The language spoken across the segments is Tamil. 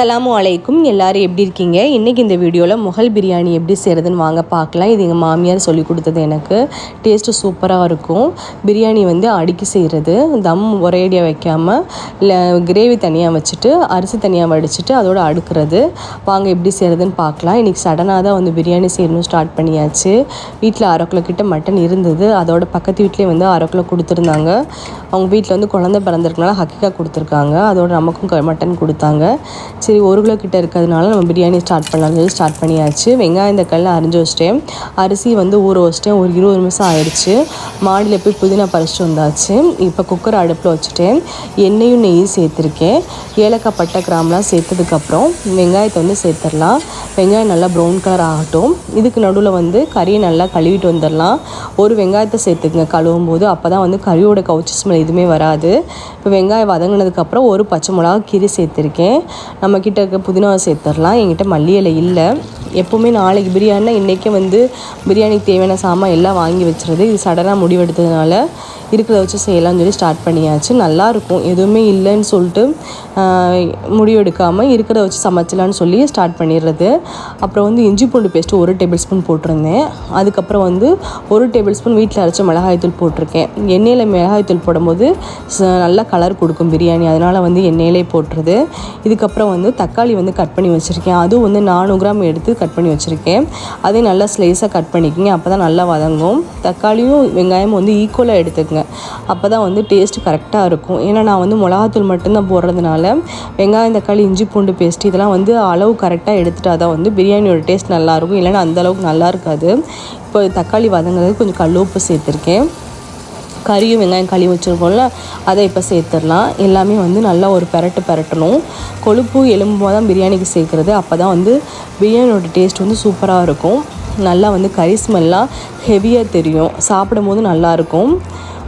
அஸ்ஸலாமு அலைக்கும். எல்லாரும் எப்படி இருக்கீங்க? இன்றைக்கி இந்த வீடியோவில் முகல் பிரியாணி எப்படி செய்கிறதுன்னு வாங்க பார்க்கலாம். இது எங்கள் மாமியார் சொல்லி கொடுத்தது எனக்கு. டேஸ்ட்டு சூப்பராக இருக்கும். பிரியாணி வந்து அடுக்கி செய்கிறது தம் ஒரேடியாக வைக்காமல் இல்லை கிரேவி தனியாக வச்சுட்டு அரிசி தனியாக வடிச்சிட்டு அதோடு அடுக்கிறது. வாங்க எப்படி செய்கிறதுன்னு பார்க்கலாம். இன்றைக்கி சடனாக தான் வந்து பிரியாணி செய்யணும் ஸ்டார்ட் பண்ணியாச்சு. வீட்டில் அரை கிலோ கிட்ட மட்டன் இருந்தது. அதோட பக்கத்து வீட்லேயே வந்து அரை கிலோ கொடுத்துருந்தாங்க. அவங்க வீட்டில் வந்து குழந்தை பிறந்திருக்கனால ஹக்கிக்காக கொடுத்துருக்காங்க. அதோட நமக்கும் மட்டன் கொடுத்தாங்க. சரி சரி ஒரு கிலோ கிட்ட இருக்கிறதுனால நம்ம பிரியாணி ஸ்டார்ட் பண்ணலாம்னு சொல்லி ஸ்டார்ட் பண்ணியாச்சு. வெங்காயம் தக்காளிலாம் அரிஞ்சு வச்சிட்டேன். அரிசி வந்து ஊற வச்சிட்டேன். ஒரு இருபது நிமிஷம் ஆயிடுச்சு. மாடியில் போய் புதினா பறிச்சிட்டு வந்தாச்சு. இப்போ குக்கர் அடுப்பில் வச்சுட்டேன். எண்ணெயும் நெய்யும் சேர்த்துருக்கேன். ஏலக்காய் பட்டை கிராம்லாம் சேர்த்ததுக்கப்புறம் வெங்காயத்தை வந்து சேர்த்துடலாம். வெங்காயம் நல்லா ப்ரௌன் கலர் ஆகட்டும். இதுக்கு நடுவில் வந்து கறியை நல்லா கழுவிட்டு வந்துடலாம். ஒரு வெங்காயத்தை சேர்த்துக்குங்க. கழுவும் போது அப்போ தான் வந்து கறியோட கவுச்சி ஸ்மெல் எதுவுமே வராது. இப்போ வெங்காயம் வதங்கினதுக்கப்புறம் ஒரு பச்சை மிளகா கீரி சேர்த்துருக்கேன். நம்மக்கிட்ட இருக்க புதினாவை சேர்த்துடலாம். என்கிட்ட மல்லி இலை இல்லை. எப்போவுமே நாளைக்கு பிரியாணினா இன்றைக்கே வந்து பிரியாணிக்கு தேவையான சாமான் எல்லாம் வாங்கி வச்சுருது. இது சடனாக முடிவெடுத்ததுனால இருக்கிறத வச்சு செய்யலாம்னு சொல்லி ஸ்டார்ட் பண்ணியாச்சு. நல்லாயிருக்கும் எதுவுமே இல்லைன்னு சொல்லிட்டு முடிவெடுக்காமல் இருக்கிறத வச்சு சமைச்சலான்னு சொல்லி ஸ்டார்ட் பண்ணிடுறது. அப்புறம் வந்து இஞ்சி பூண்டு பேஸ்ட்டு ஒரு டேபிள் ஸ்பூன் போட்டிருந்தேன். அதுக்கப்புறம் வந்து ஒரு டேபிள் ஸ்பூன் வீட்டில் அரைச்ச மிளகாய்த்தூள் போட்டிருக்கேன். எண்ணெயில் மிளகாய்த்தூள் போடும்போது நல்லா கலர் கொடுக்கும் பிரியாணி. அதனால் வந்து எண்ணெயிலே போட்டுருது இதுக்கப்புறம் வந்து தக்காளி வந்து கட் பண்ணி வச்சுருக்கேன். அதுவும் வந்து நானூறு கிராம் எடுத்து கட் பண்ணி வச்சுருக்கேன். அதையும் நல்லா ஸ்லைஸாக கட் பண்ணிக்கோங்க. அப்போ தான் நல்லா வதங்கும். தக்காளியும் வெங்காயமும் வந்து ஈக்குவலாக எடுத்துக்கங்க. அப்போ தான் வந்து டேஸ்ட்டு கரெக்டாக இருக்கும். ஏன்னா நான் வந்து மிளகாத்தூள் மட்டும்தான் போடுறதுனால வெங்காயம் தக்காளி இஞ்சி பூண்டு பேஸ்ட் இதெல்லாம் வந்து அளவு கரெக்டாக எடுத்துட்டா தான் வந்து பிரியாணியோட டேஸ்ட் நல்லாயிருக்கும் இல்லைன்னா அந்த அளவுக்கு நல்லா இருக்காது இப்போ தக்காளி வதங்குறதுக்கு கொஞ்சம் கல் உப்பு சேர்த்துருக்கேன். கறியும் வெங்காயம் கழுவி வச்சுருக்கோம்ல அதை இப்போ சேர்த்துடலாம். எல்லாமே வந்து நல்லா ஒரு பெரட்டு பெரட்டணும். கொழுப்பு எலும்பு தான் பிரியாணிக்கு சேர்க்குறது. அப்போ தான் வந்து பிரியாணியோட டேஸ்ட் வந்து சூப்பராக இருக்கும். நல்லா வந்து கறி ஸ்மெல்லாம் ஹெவியாக தெரியும். சாப்பிடும் போது நல்லாயிருக்கும்.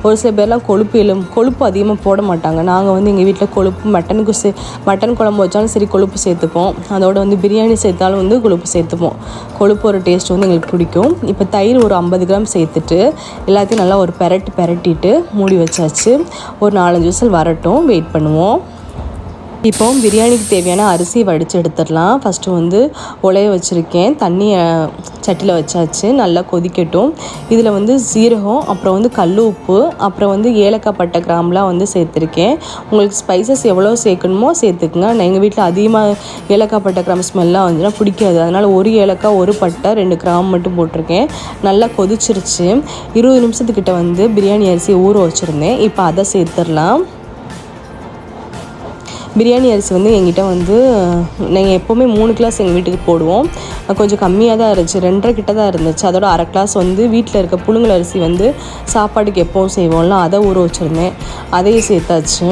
ஒரு சில பேர்லாம் கொழுப்பு எலும் கொழுப்பு அதிகமாக போட மாட்டாங்க. நாங்கள் வந்து எங்கள் வீட்டில் கொழுப்பு மட்டனுக்கு சே மட்டன் குழம்பு வச்சாலும் சரி கொழுப்பு சேர்த்துப்போம். அதோட வந்து பிரியாணி சேர்த்தாலும் வந்து கொழுப்பு சேர்த்துப்போம். கொழுப்பு ஒரு டேஸ்ட் வந்து எங்களுக்கு பிடிக்கும். இப்போ தயிர் ஒரு ஐம்பது கிராம் சேர்த்துட்டு எல்லாத்தையும் நல்லா ஒரு பெரட்டு பெரட்டிட்டு மூடி வச்சாச்சு. ஒரு நாலஞ்சு விசில் வரட்டும் வெயிட் பண்ணுவோம். இப்போ பிரியாணிக்கு தேவையான அரிசி வடித்து எடுத்துடலாம். ஃபஸ்ட்டு வந்து உலைய வச்சுருக்கேன். தண்ணியை சட்டியில் வச்சாச்சு. நல்லா கொதிக்கட்டும். இதில் வந்து சீரகம் அப்புறம் வந்து கல் உப்பு அப்புறம் வந்து ஏலக்காய் பட்டை கிராம்லாம் வந்து சேர்த்துருக்கேன். உங்களுக்கு ஸ்பைசஸ் எவ்வளோ சேர்க்கணுமோ சேர்த்துக்குங்க. நான் எங்கள் வீட்டில் அதிகமாக ஏலக்காய் பட்டை கிராம் ஸ்மெல்லாம் வந்துச்சுன்னா பிடிக்காது. அதனால் ஒரு ஏலக்காய் ஒரு பட்டை ரெண்டு கிராம் மட்டும் போட்டிருக்கேன். நல்லா கொதிச்சிருச்சு. இருபது நிமிஷத்துக்கிட்ட வந்து பிரியாணி அரிசி ஊற வச்சுருந்தேன். இப்போ அதை சேர்த்துடலாம். பிரியாணி அரிசி வந்து எங்கிட்ட வந்து நாங்கள் எப்போவுமே மூணு கிளாஸ் எங்கள் வீட்டுக்கு போடுவோம். கொஞ்சம் கம்மியாக தான் இருந்துச்சு. ரெண்டரை கிட்ட தான் இருந்துச்சு. அதோட அரை கிளாஸ் வந்து வீட்டில் இருக்க புழுங்கல் அரிசி வந்து சாப்பாட்டுக்கு எப்போவும் செய்வோம்ல அதை ஊற வச்சுருந்தேன். அதையும் சேர்த்தாச்சு.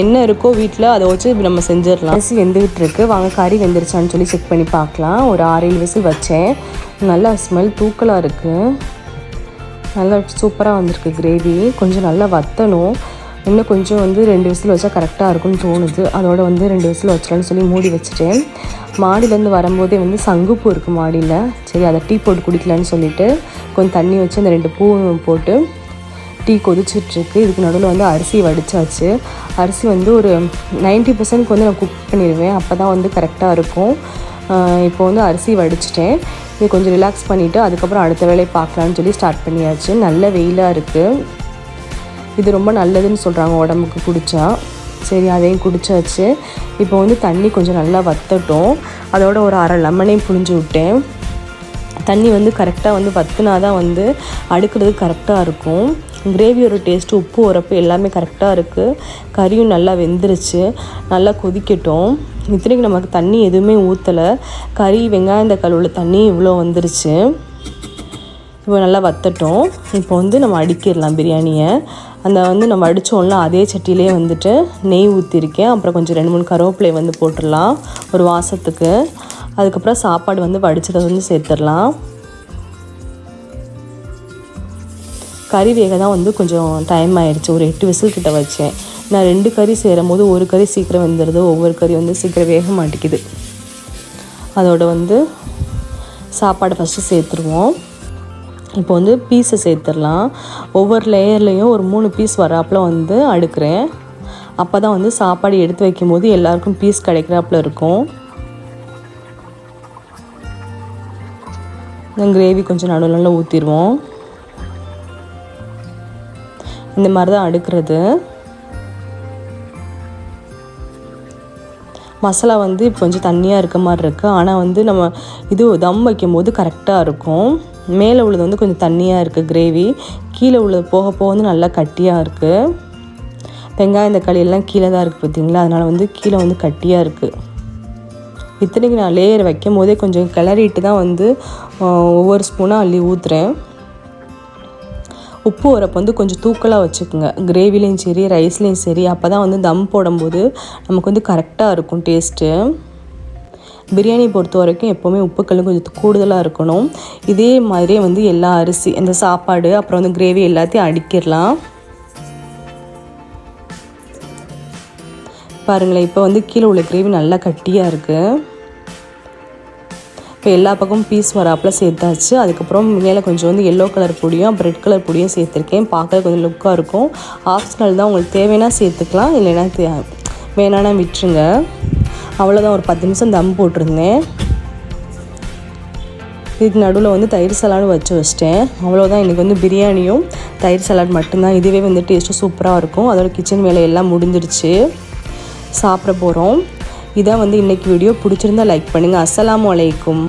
என்ன இருக்கோ வீட்டில் அதை வச்சு நம்ம செஞ்சிடலாம். அரிசி வெந்துகிட்டு இருக்கு. வாங்க கறி வெந்துருச்சான்னு சொல்லி செக் பண்ணி பார்க்கலாம். ஒரு ஆறு ஏழு விசில் வச்சேன். நல்லா ஸ்மெல் தூக்கலாக இருக்குது நல்லா சூப்பராக வந்திருக்கு கிரேவி கொஞ்சம் நல்லா வத்தணும். இன்னும் கொஞ்சம் வந்து ரெண்டு விசில் வச்சா கரெக்டாக இருக்கும்னு தோணுது. அதோட வந்து ரெண்டு விசில் வச்சிடலான்னு சொல்லி மூடி வச்சுட்டேன். மாடியிலேருந்து வரும்போதே வந்து சங்குப்பூ இருக்குது மாடியில். சரி அதை டீ போட்டு குடிக்கலான்னு சொல்லிட்டு கொஞ்சம் தண்ணி வச்சு அந்த ரெண்டு பூ போட்டு டீ கொதிச்சிட்ருக்கு. இதுக்கு நடுவில் வந்து அரிசி வடிச்சாச்சு. அரிசி வந்து ஒரு 90% பர்சன்ட்க்கு வந்து நான் குக் பண்ணிடுவேன். அப்போ தான் வந்து கரெக்டாக இருக்கும். இப்போ வந்து அரிசி வடிச்சிட்டேன். இது கொஞ்சம் ரிலாக்ஸ் பண்ணிவிட்டு அதுக்கப்புறம் அடுத்த வேலையை பார்க்கலான்னு சொல்லி ஸ்டார்ட் பண்ணியாச்சு. நல்ல வெயிலாக இருக்குது இது ரொம்ப நல்லதுன்னு சொல்கிறாங்க உடம்புக்கு குடித்தா சரி அதையும் குடிச்சாச்சு. இப்போ வந்து தண்ணி கொஞ்சம் நல்லா வத்தட்டும். அதோட ஒரு அரை லெமனையும் புழிஞ்சு விட்டேன். தண்ணி வந்து கரெக்டாக வந்து வத்துனா தான் வந்து அடுக்கிறது கரெக்டாக இருக்கும். கிரேவியோட டேஸ்ட்டு உப்பு உரப்பு எல்லாமே கரெக்டாக இருக்குது கறியும் நல்லா வெந்துருச்சு. நல்லா கொதிக்கட்டும். இத்தனைக்கு நமக்கு தண்ணி எதுவுமே ஊற்றலை கறி வெங்காயம் தக்காளி உள்ள தண்ணி இவ்வளோ வந்துருச்சு. இப்போ நல்லா வத்தட்டும். இப்போ வந்து நம்ம அடிக்கிடலாம் பிரியாணியை. அந்த வந்து நம்ம அடித்தோம்ல அதே சட்டியிலே வந்துட்டு நெய் ஊற்றிருக்கேன் அப்புறம் கொஞ்சம் ரெண்டு மூணு கருவேப்பிலை வந்து போட்டுடலாம் ஒரு வாசத்துக்கு. அதுக்கப்புறம் சாப்பாடு வந்து வடிச்சதை வந்து சேர்த்துடலாம். கறி வேக தான் வந்து கொஞ்சம் டைம் ஆயிடுச்சு. ஒரு எட்டு விசில் கிட்ட வச்சேன். நான் ரெண்டு கறி சேரும் போது ஒரு கறி சீக்கிரம் வந்துடுது ஒவ்வொரு கறி வந்து சீக்கிரம் வேக மாட்டேங்குது. அதோட வந்து சாப்பாடு ஃபஸ்ட்டு சேர்த்துருவோம். இப்போ வந்து பீஸை சேர்த்துடலாம். ஒவ்வொரு லேயர்லேயும் ஒரு மூணு பீஸ் வராப்புல வந்து அடுக்கிறேன். அப்போ தான் வந்து சாப்பாடு எடுத்து வைக்கும்போது எல்லாருக்கும் பீஸ் கிடைக்கிறாப்புல இருக்கும். கிரேவி கொஞ்சம் நடுவில் நல்லா ஊற்றிடுவோம் இந்த மாதிரி தான் அடுக்கிறது. மசாலா வந்து இப்போ கொஞ்சம் தண்ணியாக இருக்க மாதிரி இருக்குது ஆனால் வந்து நம்ம இது தம் வைக்கும்போது கரெக்டாக இருக்கும். மேலே உள்ளது வந்து கொஞ்சம் தண்ணியாக இருக்குது கிரேவி கீழே உள்ளது போக போக வந்து நல்லா கட்டியாக இருக்குது வெங்காயம் தக்காளி எல்லாம் கீழே தான் இருக்குது பார்த்திங்களா அதனால் வந்து கீழே வந்து கட்டியாக இருக்குது இத்தனைக்கு நான் லேயர் வைக்கும் போதே கொஞ்சம் கிளறிட்டு தான் வந்து ஒவ்வொரு ஸ்பூனாக அள்ளி ஊற்றுறேன் உப்பு உரப்பு வந்து கொஞ்சம் தூக்கலாக வச்சுக்கோங்க. கிரேவிலையும் சரி ரைஸ்லேயும் சரி அப்போ தான் வந்து தம் போடும்போது நமக்கு வந்து கரெக்டாக இருக்கும் டேஸ்ட்டு பிரியாணி பொறுத்த வரைக்கும் எப்போவுமே உப்புக்களும் கொஞ்சம் கூடுதலாக இருக்கணும். இதே மாதிரியே வந்து எல்லா அரிசி இந்த சாப்பாடு அப்புறம் வந்து கிரேவி எல்லாத்தையும் அடிக்கிடலாம். பாருங்களேன் இப்போ வந்து கீழே உள்ள கிரேவி நல்லா கட்டியாக இருக்குது இப்போ எல்லா பக்கமும் பீஸ் வராப்பில் சேர்த்தாச்சு. அதுக்கப்புறம் மேலே கொஞ்சம் வந்து எல்லோ கலர் பொடியும் அப்புறம் ரெட் கலர் பொடியும் சேர்த்துருக்கேன். பார்க்க கொஞ்சம் லுக்காக இருக்கும். ஆப்ஷனல் தான் உங்களுக்கு தேவைன்னா சேர்த்துக்கலாம் இல்லைன்னா தே வேணான்னா விட்டுருங்க. அவ்வளோதான் ஒரு பத்து நிமிஷம் தம் போட்டிருந்தேன். இதுக்கு நடுவில் வந்து தயிர் சலாடும் வச்சு வச்சிட்டேன். அவ்வளோதான் இன்றைக்கி வந்து பிரியாணியும் தயிர் சலாட் மட்டும்தான். இதுவே வந்து டேஸ்ட்டும் சூப்பராக இருக்கும். அதோட கிச்சன் வேலை எல்லாம் முடிஞ்சிருச்சு. சாப்பிட போகிறோம் இதான் வந்து இன்றைக்கி வீடியோ பிடிச்சிருந்தா லைக் பண்ணுங்கள் அஸ்லாம் அலைக்கும்.